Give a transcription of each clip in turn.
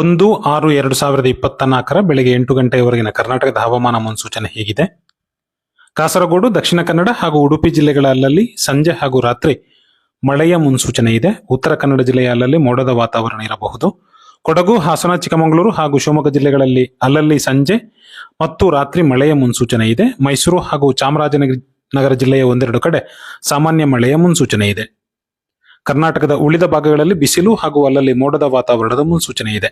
ಒಂದು ಆರು ಎರಡು ಸಾವಿರದ ಇಪ್ಪತ್ತ ನಾಲ್ಕರ ಬೆಳಗ್ಗೆ ಎಂಟು ಗಂಟೆಯವರೆಗಿನ ಕರ್ನಾಟಕದ ಹವಾಮಾನ ಮುನ್ಸೂಚನೆ ಹೀಗಿದೆ. ಕಾಸರಗೋಡು, ದಕ್ಷಿಣ ಕನ್ನಡ ಹಾಗೂ ಉಡುಪಿ ಜಿಲ್ಲೆಗಳ ಅಲ್ಲಲ್ಲಿ ಸಂಜೆ ಹಾಗೂ ರಾತ್ರಿ ಮಳೆಯ ಮುನ್ಸೂಚನೆ ಇದೆ. ಉತ್ತರ ಕನ್ನಡ ಜಿಲ್ಲೆಯ ಅಲ್ಲಲ್ಲಿ ಮೋಡದ ವಾತಾವರಣ ಇರಬಹುದು. ಕೊಡಗು, ಹಾಸನ, ಚಿಕ್ಕಮಗಳೂರು ಹಾಗೂ ಶಿವಮೊಗ್ಗ ಜಿಲ್ಲೆಗಳಲ್ಲಿ ಅಲ್ಲಲ್ಲಿ ಸಂಜೆ ಮತ್ತು ರಾತ್ರಿ ಮಳೆಯ ಮುನ್ಸೂಚನೆ ಇದೆ. ಮೈಸೂರು ಹಾಗೂ ಚಾಮರಾಜನಗರ ನಗರ ಜಿಲ್ಲೆಯ ಒಂದೆರಡು ಕಡೆ ಸಾಮಾನ್ಯ ಮಳೆಯ ಮುನ್ಸೂಚನೆ ಇದೆ. ಕರ್ನಾಟಕದ ಉಳಿದ ಭಾಗಗಳಲ್ಲಿ ಬಿಸಿಲು ಹಾಗೂ ಅಲ್ಲಲ್ಲಿ ಮೋಡದ ವಾತಾವರಣದ ಮುನ್ಸೂಚನೆ ಇದೆ.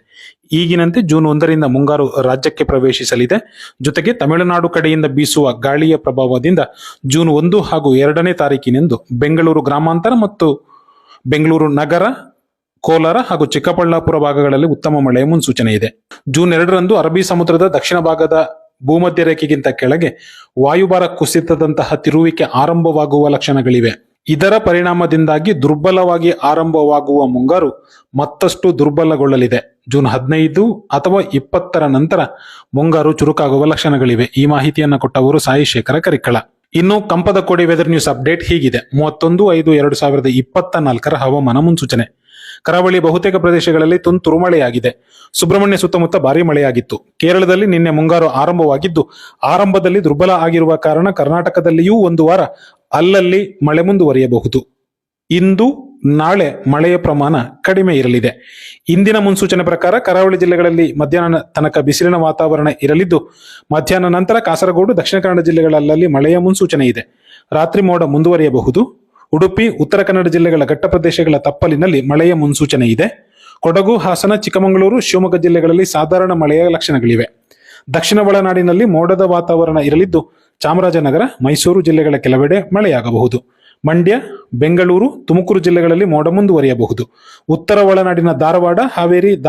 ಈಗಿನಂತೆ ಜೂನ್ ಒಂದರಿಂದ ಮುಂಗಾರು ರಾಜ್ಯಕ್ಕೆ ಪ್ರವೇಶಿಸಲಿದೆ. ಜೊತೆಗೆ ತಮಿಳುನಾಡು ಕಡೆಯಿಂದ ಬೀಸುವ ಗಾಳಿಯ ಪ್ರಭಾವದಿಂದ ಜೂನ್ ಒಂದು ಹಾಗೂ ಎರಡನೇ ತಾರೀಕಿನಂದು ಬೆಂಗಳೂರು ಗ್ರಾಮಾಂತರ ಮತ್ತು ಬೆಂಗಳೂರು ನಗರ, ಕೋಲಾರ ಹಾಗೂ ಚಿಕ್ಕಬಳ್ಳಾಪುರ ಭಾಗಗಳಲ್ಲಿ ಉತ್ತಮ ಮಳೆಯ ಮುನ್ಸೂಚನೆ ಇದೆ. ಜೂನ್ ಎರಡರಂದು ಅರಬ್ಬಿ ಸಮುದ್ರದ ದಕ್ಷಿಣ ಭಾಗದ ಭೂಮಧ್ಯ ರೇಖೆಗಿಂತ ಕೆಳಗೆ ವಾಯುಭಾರ ಕುಸಿತದಂತಹ ತಿರುವಿಕೆ ಆರಂಭವಾಗುವ ಲಕ್ಷಣಗಳಿವೆ. ಇದರ ಪರಿಣಾಮದಿಂದಾಗಿ ದುರ್ಬಲವಾಗಿ ಆರಂಭವಾಗುವ ಮುಂಗಾರು ಮತ್ತಷ್ಟು ದುರ್ಬಲಗೊಳ್ಳಲಿದೆ. ಜೂನ್ ಹದಿನೈದು ಅಥವಾ ಇಪ್ಪತ್ತರ ನಂತರ ಮುಂಗಾರು ಚುರುಕಾಗುವ ಲಕ್ಷಣಗಳಿವೆ. ಈ ಮಾಹಿತಿಯನ್ನು ಕೊಟ್ಟವರು ಸಾಯಿ ಶೇಖರ ಕರಿಕಳ. ಇನ್ನು ಕಂಪದ ಕೋಡಿ ವೆದರ್ ನ್ಯೂಸ್ ಅಪ್ಡೇಟ್ ಹೀಗಿದೆ. ಮೂವತ್ತೊಂದು ಐದು ಎರಡು ಸಾವಿರದ ಇಪ್ಪತ್ತ ನಾಲ್ಕರ ಹವಾಮಾನ ಮುನ್ಸೂಚನೆ. ಕರಾವಳಿ ಬಹುತೇಕ ಪ್ರದೇಶಗಳಲ್ಲಿ ತುಂತುರು ಮಳೆಯಾಗಿದೆ ಸುಬ್ರಹ್ಮಣ್ಯ ಸುತ್ತಮುತ್ತ ಭಾರಿ ಮಳೆಯಾಗಿತ್ತು. ಕೇರಳದಲ್ಲಿ ನಿನ್ನೆ ಮುಂಗಾರು ಆರಂಭವಾಗಿದ್ದು, ಆರಂಭದಲ್ಲಿ ದುರ್ಬಲ ಆಗಿರುವ ಕಾರಣ ಕರ್ನಾಟಕದಲ್ಲಿಯೂ ಒಂದು ವಾರ ಅಲ್ಲಲ್ಲಿ ಮಳೆ ಮುಂದುವರಿಯಬಹುದು. ಇಂದು ನಾಳೆ ಮಳೆಯ ಪ್ರಮಾಣ ಕಡಿಮೆ ಇರಲಿದೆ. ಇಂದಿನ ಮುನ್ಸೂಚನೆ ಪ್ರಕಾರ ಕರಾವಳಿ ಜಿಲ್ಲೆಗಳಲ್ಲಿ ಮಧ್ಯಾಹ್ನ ತನಕ ಬಿಸಿಲಿನ ವಾತಾವರಣ ಇರಲಿದ್ದು, ಮಧ್ಯಾಹ್ನ ನಂತರ ಕಾಸರಗೋಡು, ದಕ್ಷಿಣ ಕನ್ನಡ ಜಿಲ್ಲೆಗಳಲ್ಲಿ ಮಳೆಯ ಮುನ್ಸೂಚನೆ ಇದೆ. ರಾತ್ರಿ ಮೋಡ ಮುಂದುವರಿಯಬಹುದು. ಉಡುಪಿ, ಉತ್ತರ ಕನ್ನಡ ಜಿಲ್ಲೆಗಳ ಘಟ್ಟ ಪ್ರದೇಶಗಳ ತಪ್ಪಲಿನಲ್ಲಿ ಮಳೆಯ ಮುನ್ಸೂಚನೆ ಇದೆ. ಕೊಡಗು, ಹಾಸನ, ಚಿಕ್ಕಮಗಳೂರು, ಶಿವಮೊಗ್ಗ ಜಿಲ್ಲೆಗಳಲ್ಲಿ ಸಾಧಾರಣ ಮಳೆಯ ಲಕ್ಷಣಗಳಿವೆ. ದಕ್ಷಿಣ ಒಳನಾಡಿನಲ್ಲಿ ಮೋಡದ ವಾತಾವರಣ ಇರಲಿದ್ದು, ಚಾಮರಾಜನಗರ, ಮೈಸೂರು ಜಿಲ್ಲೆಗಳ ಕೆಲವೆಡೆ ಮಳೆಯಾಗಬಹುದು. ಮಂಡ್ಯ, ಬೆಂಗಳೂರು, ತುಮಕೂರು ಜಿಲ್ಲೆಗಳಲ್ಲಿ ಮೋಡ ಮುಂದುವರಿಯಬಹುದು. ಉತ್ತರ ಒಳನಾಡಿನ ಧಾರವಾಡ, ಹಾವೇರಿ